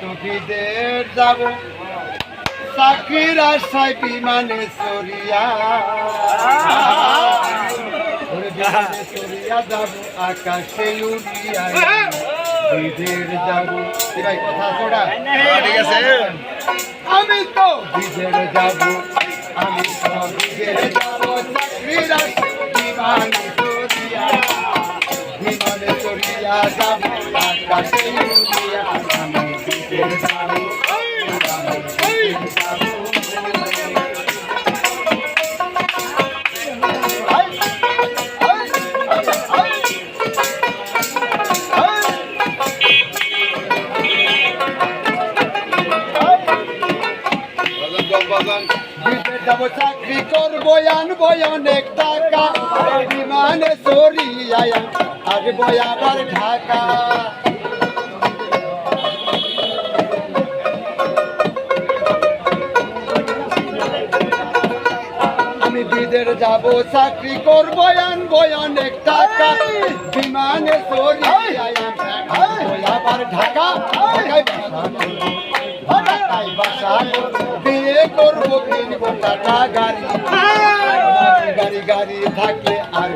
তো বিদের যাব। চাকরির আশায় বিমানে বিমানে চড়িয়া যাব আকাশে উড়িয়া বিদের যাব। ভাই কথা তোরা ঠিক আছে। আমি তো বিদের যাব। আমি তো বিদের যাব। চাকরির আশায় বিমানে চড়িয়া বিমানে যাব আকাশে উড়িয়া যাব চাকরি করব, আনব অনেক টাকা। বিমানে চড়িয়া আসব আবার ঢাকা। আমি বিদের যাব চাকরি করব, আনব অনেক টাকা। বিমানে আসব আবার ঢাকা। ঢাকায় বাসা ঢাকায় বাসা গাড়ি গাড়ি গাড়ি আর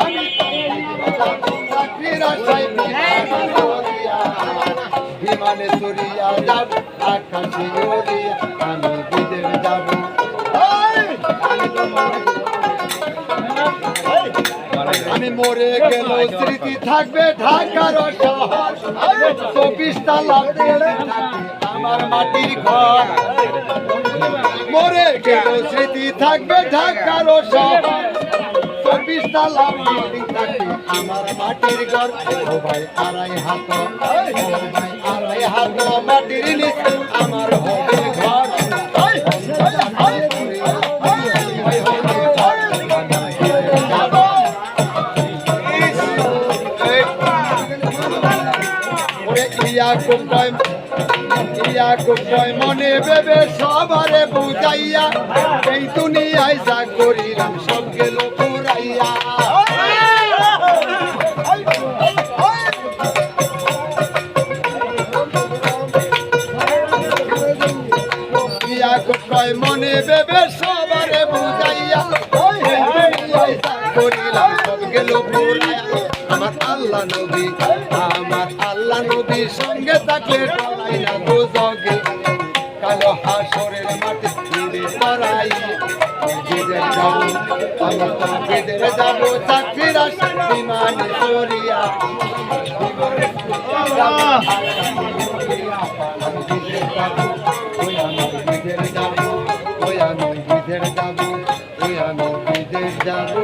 আমি চাকরির আশায় বিমানে চড়িয়া যাব আকাশে আমি বিদের যাব আমি মরে গেল স্মৃতি থাকবে ঢাকার শহর চব্বিশ তালা আমার মাটির ঘর। মরে গেল স্মৃতি থাকবে ঢাকার আমার মাটির ঘর। ও হাত ও হাত মাটির আমার হবে কুকয় ইয়া কুকয় মনে ভেবে সবারে বুঝাইয়া, এই দুনিয়ায় যা করিলাম সব গেল পুরাইয়া ইয়া কুকয় মনে ভেবে সবারে বুঝাইয়া করিলাম গেল পুরাইয়া আমার আল্লাহ নবী, আমার আল্লাহ নবী সঙ্গে থাকলে জগে। কালো হাসরের মাঠে পড়াই। যাব যাব বিদের যাব ওই যাব যাব